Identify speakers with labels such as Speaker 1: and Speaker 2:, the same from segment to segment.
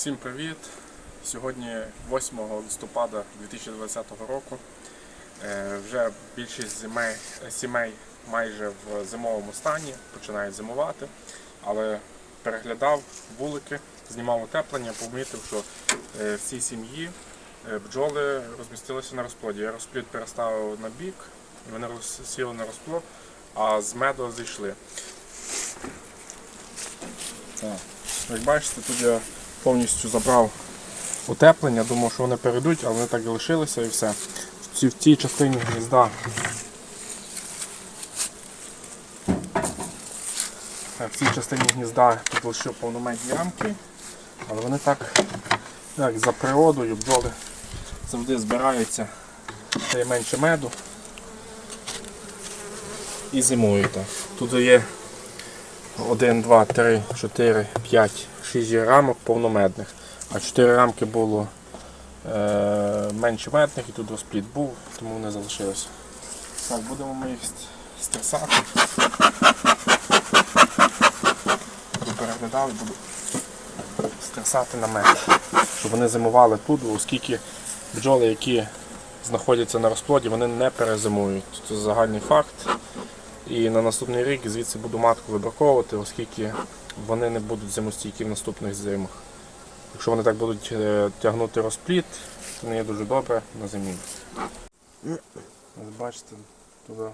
Speaker 1: Всім привіт! Сьогодні 8 листопада 2020 року. Е, Вже більшість сімей, сімей майже в зимовому стані починають зимувати, але переглядав вулики, знімав утеплення, помітив, що е, в цій сім'ї е, бджоли розмістилися на розплоді. Я розплід переставив на бік, вони розсіли на розплод, а з меду зійшли. Так. Як бачите, тут я повністю забрав утеплення, думав, що вони перейдуть, але вони так і лишилися і все. В цій, частині гнізда. В цій частині гнізда тут лише повнометні рамки, але вони так, як за природою, бджоли завжди збираються, стає менше меду і зимують. Тут є 1, 2, 3, 4, 5, 6 рамок повномедних. А 4 рамки було е, менше медних і тут розпліт був, тому вони залишилися. Так, будемо ми їх ст- стресати. Буду переглядав і буду стресати на мед. Щоб вони зимували тут, оскільки бджоли, які знаходяться на розплоді, вони не перезимують. Це загальний факт. І на наступний рік звідси буду матку вибраковувати, оскільки вони не будуть зимостійкі в наступних зимах. Якщо вони так будуть е, тягнути розпліт, то не є дуже добре на зимі. Бачите, туди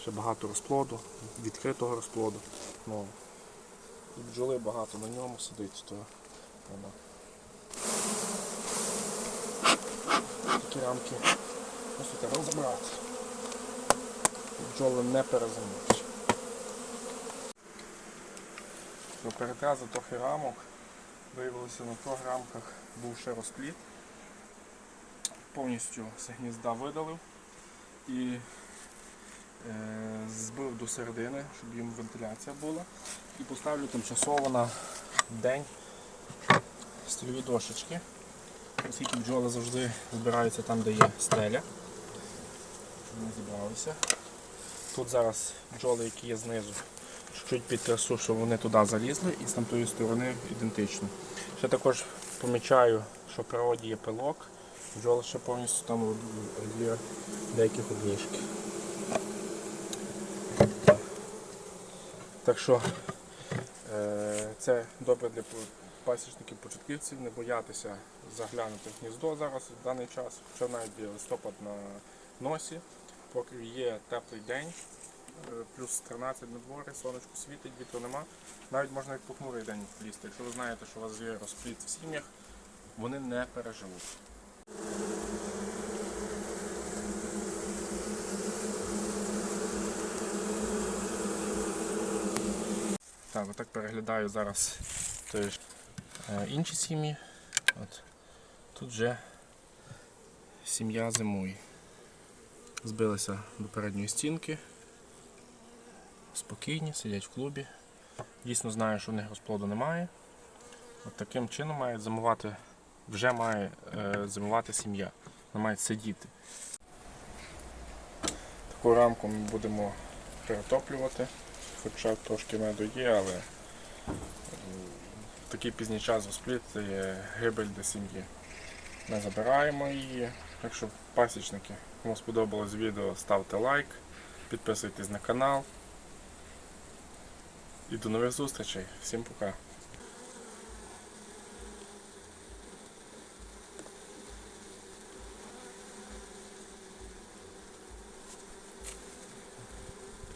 Speaker 1: ще багато розплоду, відкритого розплоду. Ну, тут бджоли багато на ньому сидить, то треба. Такі рамки просто треба забрати бджоли не перезимують. До трохи рамок. Виявилося на трьох рамках був ще розпліт. Повністю з гнізда видалив і е, збив до середини, щоб їм вентиляція була. І поставлю тимчасово на день стільові дошечки. Оскільки бджоли завжди збираються там, де є стеля. Щоб Вони зібралися. Тут зараз бджоли, які є знизу, чуть-чуть підтрясу, щоб вони туди залізли і з тамтої сторони ідентично. Ще також помічаю, що в природі є пилок, бджоли ще повністю там є деякі одніжки. Так що е, це добре для пасічників-початківців, не боятися заглянути в гніздо зараз в даний час, хоча навіть листопад на носі поки є теплий день, е, плюс 13 на дворі, сонечко світить, вітру нема. Навіть можна і похмурий день влізти. Якщо ви знаєте, що у вас є розпліт в сім'ях, вони не переживуть. Так, отак переглядаю зараз теж е, інші сім'ї. От. Тут вже сім'я зимує збилися до передньої стінки. Спокійні, сидять в клубі. Дійсно знаю, що в них розплоду немає. От таким чином має зимувати, вже має е, зимувати сім'я. Вона має сидіти. Таку рамку ми будемо перетоплювати, хоча трошки меду є, але е, в такий пізній час розпліт це є гибель для сім'ї. Ми забираємо її. Якщо пасічники, кому сподобалось відео, ставте лайк, підписуйтесь на канал. І до нових зустрічей. Всім пока.